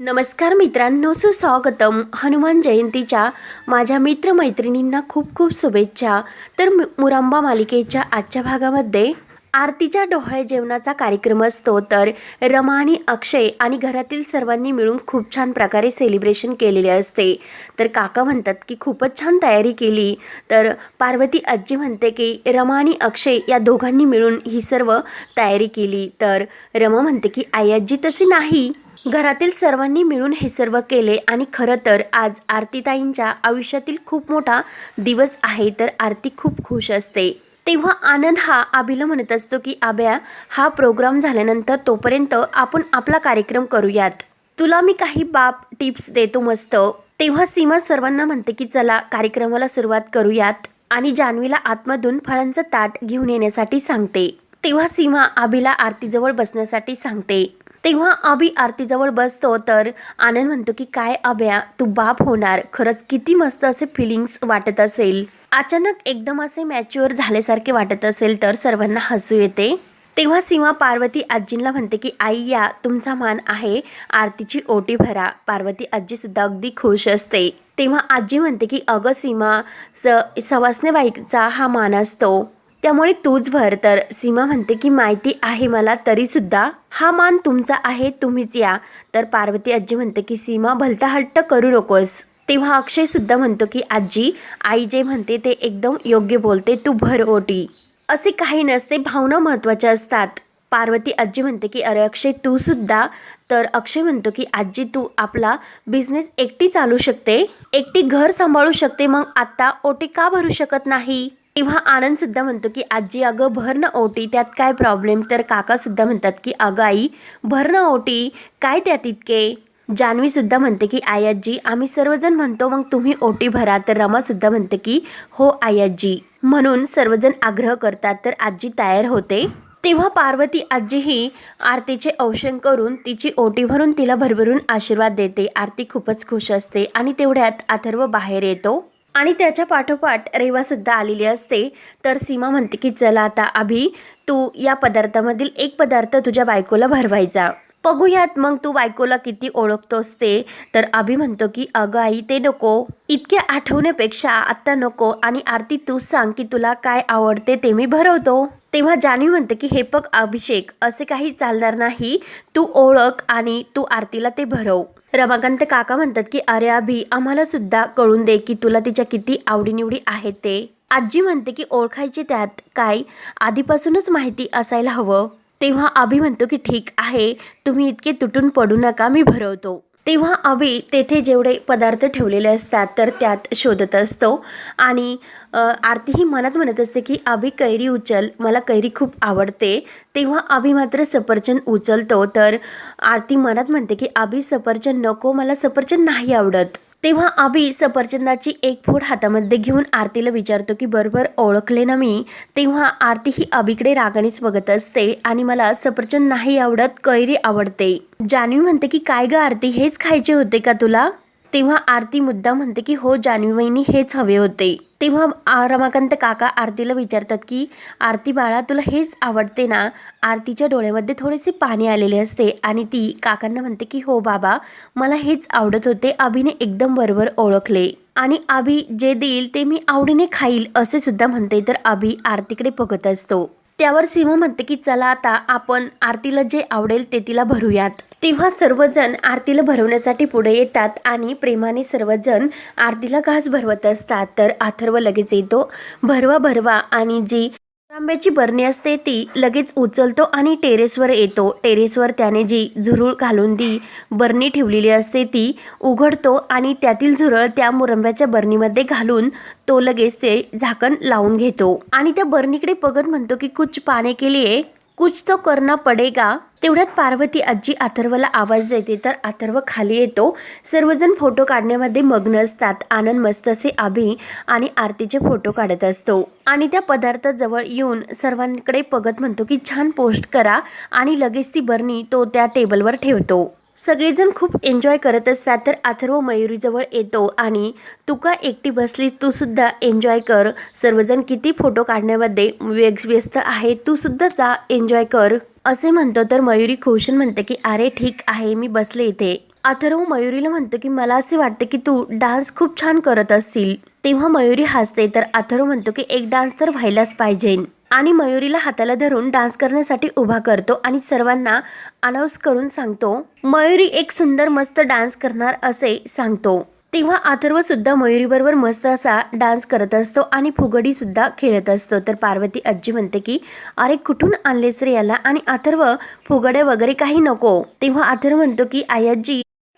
नमस्कार मित्रांनो सुस्वागतम. हनुमान जयंतीच्या माझ्या मित्रमैत्रिणींना खूप खूप शुभेच्छा. तर मु- मुरांबा मालिकेच्या आजच्या भागामध्ये आरतीच्या डोहाळे जेवणाचा कार्यक्रम असतो तर रमानी अक्षय आणि घरातील सर्वांनी मिळून खूप छान प्रकारे सेलिब्रेशन केलेले असते. तर काका म्हणतात की खूपच छान तयारी केली. तर पार्वती आजी म्हणते की रमा आणि अक्षय या दोघांनी मिळून ही सर्व तयारी केली. तर रमा म्हणते की आई आजी तसे नाही. घरातील सर्वांनी मिळून हे सर्व केले आणि खरं तर आज आरतीताईंच्या आयुष्यातील खूप मोठा दिवस आहे तर आरती खूप खुश असते. तेव्हा आनंद हा आबीला म्हणत असतो की आब्या हा प्रोग्राम झाल्यानंतर तोपर्यंत आपण आपला कार्यक्रम करूयात. तुला मी काही बाप टिप्स देतो मस्त तेव्हा सीमा सर्वांना म्हणते की चला कार्यक्रमाला सुरुवात करूयात आणि जान्हवीला आतमधून फळांचं ताट घेऊन येण्यासाठी सांगते. तेव्हा सीमा आबीला आरतीजवळ बसण्यासाठी सांगते. तेव्हा अभि आरतीजवळ बसतो तर आनंद म्हणतो की काय अभ्या तू बाप होणार. खरंच किती मस्त असे फिलिंग्स वाटत असेल. अचानक एकदम असे मॅच्युअर झाल्यासारखे वाटत असेल तर सर्वांना हसू येते. तेव्हा सीमा पार्वती आजींना म्हणते की आई या तुमचा मान आहे. आरतीची ओटी भरा. पार्वती आजी सुद्धा अगदी खुश असते. तेव्हा आजी म्हणते की अगं सीमा स सवासनेबाईचा हा मान असतो. त्यामुळे तूच भर. तर सीमा म्हणते की माहिती आहे मला तरीसुद्धा. हा मान तुमचा आहे तुम्हीच या. तर पार्वती आजी म्हणते की सीमा भलता हट्ट करू नकोस. तेव्हा अक्षय सुद्धा म्हणतो की आजी आई जे म्हणते ते एकदम योग्य बोलते तू भर ओटी. असे काही नसते भावना महत्त्वाच्या असतात. पार्वती आजी म्हणते की अरे अक्षय तू सुद्धा. तर अक्षय म्हणतो की आजी तू आपला बिझनेस एकटी चालू शकते? एकटी घर सांभाळू शकते? मग आता ओटी का भरू शकत नाही? तेव्हा आनंद सुद्धा म्हणतो की आजी अगं भर ना ओटी त्यात काय प्रॉब्लेम तर काका सुद्धा म्हणतात की अगं आई भर ना ओटी काय त्यात इतके? जान्हवीसुद्धा म्हणते की आई आम्ही सर्वजण म्हणतो मग तुम्ही ओटी भरा. तर रमासुद्धा म्हणते की हो आई म्हणून सर्वजण आग्रह करतात तर आजी तयार होते. तेव्हा पार्वती आजीही आरतीचे औषण करून तिची ओटी भरून तिला भरभरून आशीर्वाद देते. आरती खूपच खुश असते आणि तेवढ्यात अथर्व बाहेर येतो. आणि त्याच्या पाठोपाठ रेवासुद्धा आलेली असते. तर सीमा म्हणते की चला आता अभि तू या पदार्थामधील एक पदार्थ तुझ्या बायकोला भरवायचा. बघूयात. मग तू बायकोला किती ओळखतोस ते तर अभि म्हणतो की अगं आई ते नको. इतके आठवण्यापेक्षा आत्ता नको. आणि आरती तू सांग की तुला काय आवडते ते मी भरवतो. तेव्हा जाणीव म्हणते की हे बघ अभिषेक असे काही चालणार नाही. तू ओळख आणि तू आरतीला ते भरव. रमाकांत काका म्हणतात की अरे अभि आम्हाला सुद्धा कळून दे की तुला तिच्या किती आवडीनिवडी आहेत ते. आजी म्हणते की ओळखायचे त्यात काय? आधीपासूनच माहिती असायला हवं. तेव्हा आभी म्हणतो की ठीक आहे तुम्ही इतके तुटून पडू नका मी भरवतो. तेव्हा अभि तेथे जेवढे पदार्थ ठेवलेले असतात तर त्यात शोधत असतो. आणि आरती ही मनात म्हणत असते की अभि कैरी उचल मला कैरी खूप आवडते. तेव्हा अभि मात्र सफरचंद उचलतो. तर आरती मनात म्हणते की अभि सफरचंद नको मला सफरचंद नाही आवडत. तेव्हा आबी सफरचंदाची एक फोड हातामध्ये घेऊन आरतीला विचारतो की बरोबर ओळखले ना मी? तेव्हा आरती ही आबीकडे रागानेच बघत असते आणि मला सफरचंद नाही आवडत कैरी आवडते. जान्हवी म्हणते की काय ग आरती हेच खायचे होते का तुला? तेव्हा आरती मुद्दा म्हणते की हो जान्हवी वहिनी हेच हवे होते. तेव्हा रमाकांत काका आरतीला विचारतात की आरती बाळा तुला हेच आवडते ना? आरतीच्या डोळ्यामध्ये थोडेसे पाणी आलेले असते. आणि ती काकांना म्हणते की हो बाबा मला हेच आवडत होते. अभिने एकदम बरोबर ओळखले. आणि आभी जे देईल ते मी आवडीने खाईल असे सुद्धा म्हणते. तर आभी आरतीकडे बघत असतो. त्यावर सीमा म्हणते की चला आता आपण आरतीला जे आवडेल ते तिला भरूयात. तेव्हा सर्वजण आरतीला भरवण्यासाठी पुढे येतात आणि प्रेमाने सर्वजण आरतीला घास भरवत असतात. तर अथर्व लगेच येतो. भरवा भरवा आणि जी तांब्याची बरणी असते ती लगेच उचलतो आणि टेरेसवर येतो. टेरेसवर त्याने जी झुरूळ घालून ती बरणी ठेवलेली असते ती उघडतो आणि त्यातील झुरळ त्या मुरंब्याच्या बरणीमध्ये घालून तो लगेच ते झाकण लावून घेतो. आणि त्या बरणीकडे बघत म्हणतो की कुछ पाने के लिए कुछ तो करना पडेगा. तेवढ्यात पार्वती आजी अथर्वला आवाज देते. तर अथर्व खाली येतो. सर्वजण फोटो काढण्यामध्ये मग्न असतात. आनंद मस्त असे अभि आणि आरतीचे फोटो काढत असतो. आणि त्या पदार्थाजवळ येऊन सर्वांकडे बघत म्हणतो की छान पोस्ट करा. आणि लगेच ती बरणी तो त्या टेबलवर ठेवतो. सगळेजण खूप एन्जॉय करत असतात तर अथर्व मयुरीजवळ येतो आणि तू का एकटी बसलीस तूसुद्धा एन्जॉय कर. सर्वजण किती फोटो काढण्यामध्ये व्यस्त आहे तू सुद्धा जा एन्जॉय कर. असे म्हणतो तर मयुरी खुशन म्हणते की अरे ठीक आहे मी बसले इथे. अथर्व मयुरीला म्हणतो की मला असे वाटते की तू डान्स खूप छान करत असशील. तेव्हा मयुरी हसते तर अथर्व म्हणतो की एक डान्स तर व्हायलाच पाहिजे. आणि मयुरीला हाताला धरून डान्स करण्यासाठी उभा करतो आणि सर्वांना अनाऊन्स करून सांगतो मयुरी एक सुंदर मस्त डान्स करणार असे सांगतो. तेव्हा अथर्व सुद्धा मयुरीबरोबर मस्त असा डान्स करत असतो आणि फुगडी सुद्धा खेळत असतो. तर पार्वती आजी म्हणते की अरे कुठून आणलेस रे याला? आणि अथर्व फुगड्या वगैरे काही नको. तेव्हा अथर्व म्हणतो की आई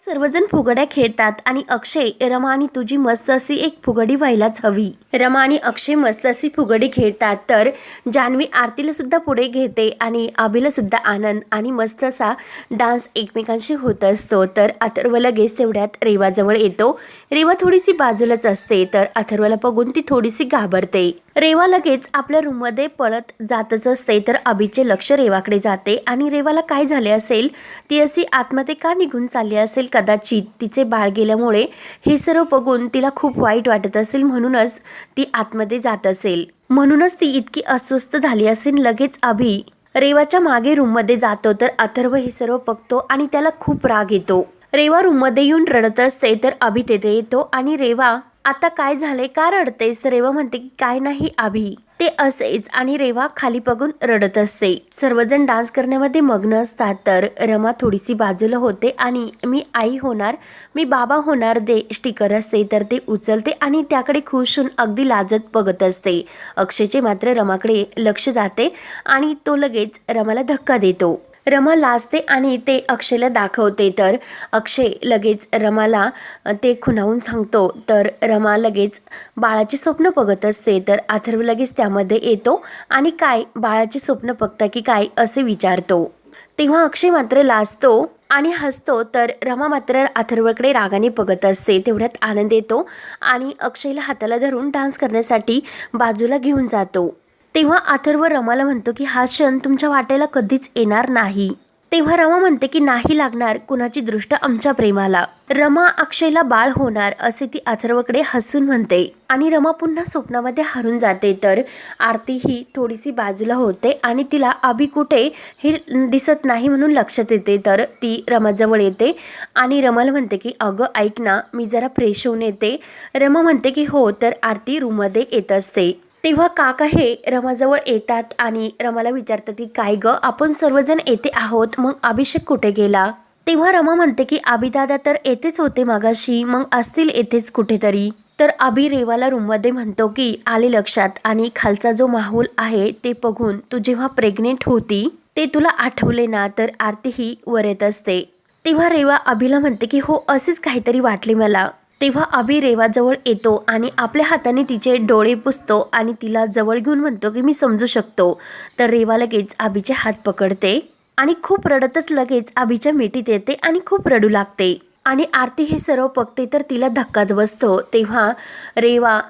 सर्वजण फुगड्या खेळतात आणि अक्षय रमानी तुझी मस्त अशी एक फुगडी व्हायलाच हवी. रमा आणि अक्षय मस्त अशी फुगडी खेळतात. तर जान्हवी आरतीला सुद्धा पुढे घेते आणि आबीला सुद्धा आनंद आणि मस्त असा डान्स एकमेकांशी होत असतो. तर अथर्व लगेच तेवढ्यात रेवाजवळ येतो. रेवा थोडीशी बाजूलाच असते. तर अथर्वला बघून ती थोडीशी घाबरते. रेवा लगेच आपल्या रूममध्ये पळत जातच असते. तर अभिचे लक्ष रेवाकडे जाते. आणि रेवाला काय झाले असेल? ती अशी आतमध्ये का निघून चालली असेल? कदाचित तिचे बाळ गेल्यामुळे हे सर्व बघून तिला खूप वाईट वाटत असेल. म्हणूनच ती आतमध्ये जात असेल. म्हणूनच ती इतकी अस्वस्थ झाली असेल. लगेच अभि रेवाच्या मागे रूममध्ये जातो. तर अथर्व हे सर्व बघतो आणि त्याला खूप राग येतो. रेवा रूममध्ये येऊन रडत असते. तर अभि तेथे येतो आणि रेवा आता काय झाले का रडतेस? रेवा म्हणते की काय नाही आभी ते असेच आणि रेवा खाली बघून रडत असते. सर्वजण डान्स करण्यामध्ये मग्न असतात. तर रमा थोडीशी बाजूला होते आणि मी आई होणार मी बाबा होणार दे स्टिकर असते. तर ते उचलते आणि त्याकडे खुश होऊन अगदी लाजत बघत असते. अक्षयचे मात्र रमाकडे लक्ष जाते आणि तो लगेच रमाला धक्का देतो. रमा लाजते आणि ते अक्षयला दाखवते. तर अक्षय लगेच रमाला ते खुणावून सांगतो. तर रमा लगेच बाळाचे स्वप्न बघत असते. तर अथर्व लगेच त्यामध्ये येतो आणि काय? बाळाचे स्वप्न बघता की काय? असे विचारतो. तेव्हा अक्षय मात्र लाजतो आणि हसतो. तर रमा मात्र अथर्वकडे रागाने बघत असते. तेवढ्यात आनंद येतो आणि अक्षयला हाताला धरून डान्स करण्यासाठी बाजूला घेऊन जातो. तेव्हा अथर्व रमाला म्हणतो की हा क्षण तुमच्या वाटेला कधीच येणार नाही. तेव्हा रमा म्हणते की नाही लागणार कुणाची दृष्ट आमच्या प्रेमाला. रमा अक्षयला बाळ होणार असे ती अथर्वकडे हसून म्हणते आणि रमा पुन्हा स्वप्नामध्ये हरून जाते. तर आरती ही थोडीशी बाजूला होते आणि तिला अभि कुठे हे दिसत नाही म्हणून लक्षात येते. तर ती रमाजवळ येते आणि रमाला म्हणते की अगं ऐक ना मी जरा फ्रेश होऊन येते. रमा म्हणते की हो तर आरती रूममध्ये येत असते. तेव्हा काका हे रमाजवळ येतात आणि रमाला विचारतात की काय ग आपण सर्वजण येथे आहोत मग अभिषेक कुठे गेला? तेव्हा रमा म्हणते की दादा तर येतेच होते मागाशी मग असतील येथेच कुठेतरी. तर अभि रेवाला रूममध्ये म्हणतो की आले लक्षात आणि खालचा जो माहोल आहे ते बघून तू जेव्हा प्रेग्नेंट होती ते तुला आठवले ना तर आरतीही वर येत असते. तेव्हा रेवा अभिला म्हणते की हो असेच काहीतरी वाटले मला. तेव्हा अभि रेवाजवळ येतो आणि आपल्या हाताने तिचे डोळे पुसतो आणि तिला जवळ घेऊन म्हणतो की मी समजू शकतो. तर रेवा लगेच अभिचे हात पकडते आणि खूप रडतच लगेच अभिच्या मिठीत येते आणि खूप रडू लागते. आणि आरती हे सर्व बघते तर तिला धक्काच बसतो. तेव्हा रेवा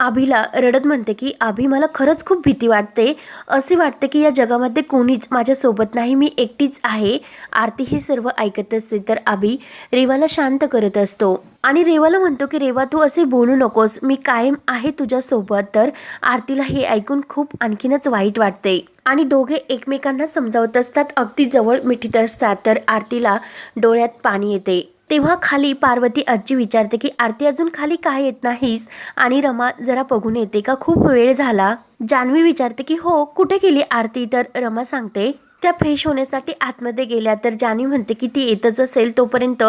आभीला रडत म्हणते की आभी मला खरंच खूप भीती वाटते. असे वाटते की या जगामध्ये कोणीच माझ्यासोबत नाही मी एकटीच आहे. आरती हे सर्व ऐकत असते तर आभी रेवाला शांत करत असतो. आणि रेवाला म्हणतो की रेवा तू असे बोलू नकोस. मी कायम आहे तुझ्यासोबत. तर आरतीला हे ऐकून खूप आणखीनच वाईट वाटते. आणि दोघे एकमेकांना समजावत असतात अगदी जवळ मिठीत असतात तर आरतीला डोळ्यात पाणी येते. तेव्हा खाली पार्वती आजी विचारते की आरती अजून खाली काय येत नाहीस? आणि रमा जरा बघून येते का? खूप वेळ झाला. जान्हवी विचारते की हो कुठे गेली आरती? तर रमा सांगते त्या फ्रेश होण्यासाठी आतमध्ये गेल्या. तर जानवी म्हणते की ती येतच असेल तोपर्यंत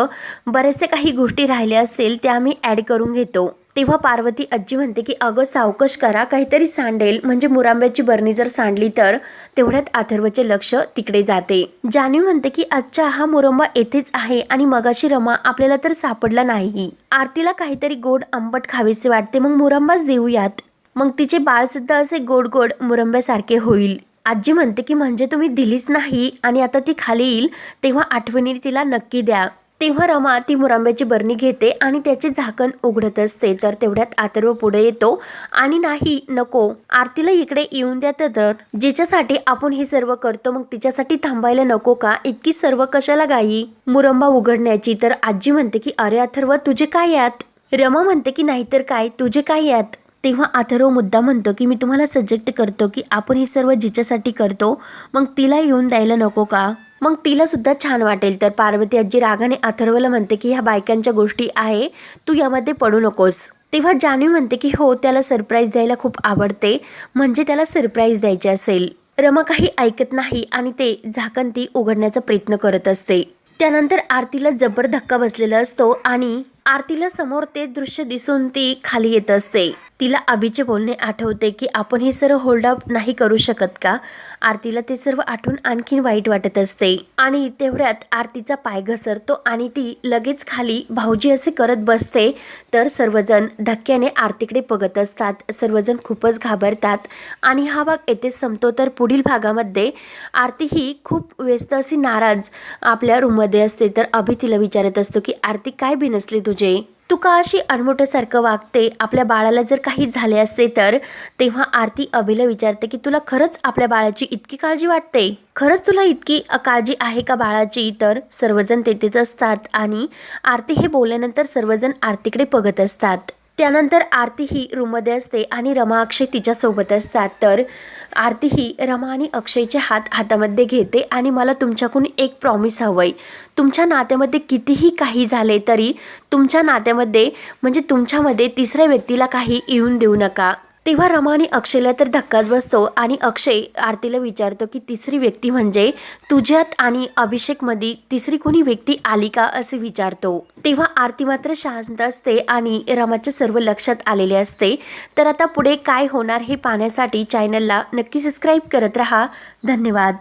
बरेचसे काही गोष्टी राहिल्या असतील त्या आम्ही ॲड करून घेतो. तेव्हा पार्वती आजी म्हणते की अगं सावकश करा काहीतरी सांडेल. म्हणजे मुरांब्याची बरणी जर सांडली तर तेवढ्यात अथर्वचे लक्ष तिकडे जाते. जाणीव म्हणते की अच्छा हा मुरंबा येथेच आहे आणि मगाशी रमा आपल्याला तर सापडला नाही आरतीला काहीतरी गोड आंबट खावेसे वाटते. मग मुरंबाच देऊयात मग तिचे बाळसुद्धा असे गोड गोड मुरंब्यासारखे होईल. आजी म्हणते की म्हणजे तुम्ही दिलीच नाही आणि आता ती खाली येईल तेव्हा आठवणी तिला नक्की द्या. तेव्हा रमा ती मुरांब्याची बरणी घेते आणि त्याचे झाकण उघडत असते. तर तेवढ्यात आतर्व पुढे येतो. आणि नाही नको. आरतीला इकडे येऊन द्या तर जिच्यासाठी आपण हे सर्व करतो मग तिच्यासाठी थांबायला नको का? इतकी सर्व कशाला गाई? मुरंबा उघडण्याची. तर आजी म्हणते की अरे अथर्व तुझे काय यात? रमा म्हणते की नाहीतर काय? तुझे काय यात? तेव्हा अथर्व मुद्दा म्हणतो की मी तुम्हाला सजेक्ट करतो की आपण हे सर्व जिच्यासाठी करतो मग तिला येऊन द्यायला नको का? मग तिला सुद्धा छान वाटेल. तर पार्वती आजी रागाने अथर्वला म्हणते की ह्या बायकांच्या गोष्टी आहे. तू यामध्ये पडू नकोस. तेव्हा जान्हवी म्हणते की हो त्याला सरप्राईज द्यायला खूप आवडते. म्हणजे त्याला सरप्राईज द्यायचे असेल. रमा काही ऐकत नाही आणि ते झाकण ती उघडण्याचा प्रयत्न करत असते. त्यानंतर आरतीला जबर धक्का बसलेला असतो आणि आरतीला समोर ते दृश्य दिसून ती खाली येत असते. तिला अभिचे बोलणे आठवते की आपण हे सर्व होल्ड अप नाही करू शकत का? आरतीला ते सर्व आठवून आणखीन वाईट वाटत असते. आणि तेवढ्यात आरतीचा पाय घसरतो आणि ती लगेच खाली भाऊजी असे करत बसते. तर सर्वजण धक्क्याने आरतीकडे बघत असतात. सर्वजण खूपच घाबरतात. आणि हा भाग येथेच संपतो तर पुढील भागामध्ये आरती ही खूप व्यस्त अशी नाराज आपल्या रूममध्ये असते. तर अभि तिला विचारत असतो की आरती काय बिनसली तुझे? तू का अशी अणमोठ्यासारखं वागते आपल्या बाळाला जर काही झाले असते तर? तेव्हा आरती अभिला विचारते की तुला खरंच आपल्या बाळाची इतकी काळजी वाटते? खरंच तुला इतकी काळजी आहे का बाळाची? तर सर्वजण तेथेच असतात आणि आरती हे बोलल्यानंतर सर्वजण आरतीकडे बघत असतात. त्यानंतर आरती ही रूममध्ये असते आणि रमा अक्षय तिच्यासोबत असतात. तर आरती ही रमा आणि अक्षयचे हात हातामध्ये घेते आणि मला तुमच्याकडून एक प्रॉमिस हवंय. तुमच्या नात्यामध्ये कितीही काही झाले तरी तुमच्या नात्यामध्ये म्हणजे तुमच्यामध्ये तिसऱ्या व्यक्तीला काही येऊन देऊ नका. तेव्हा रमा आणि अक्षयला तर धक्काच बसतो आणि अक्षय आरतीला विचारतो की तिसरी व्यक्ती म्हणजे तुझ्यात आणि अभिषेकमध्ये तिसरी कोणी व्यक्ती आली का असे विचारतो. तेव्हा आरती मात्र शांत असते आणि रमाच्या सर्व लक्षात आलेले असते. तर आता पुढे काय होणार हे पाहण्यासाठी चॅनलला नक्की सबस्क्राईब करत राहा. धन्यवाद.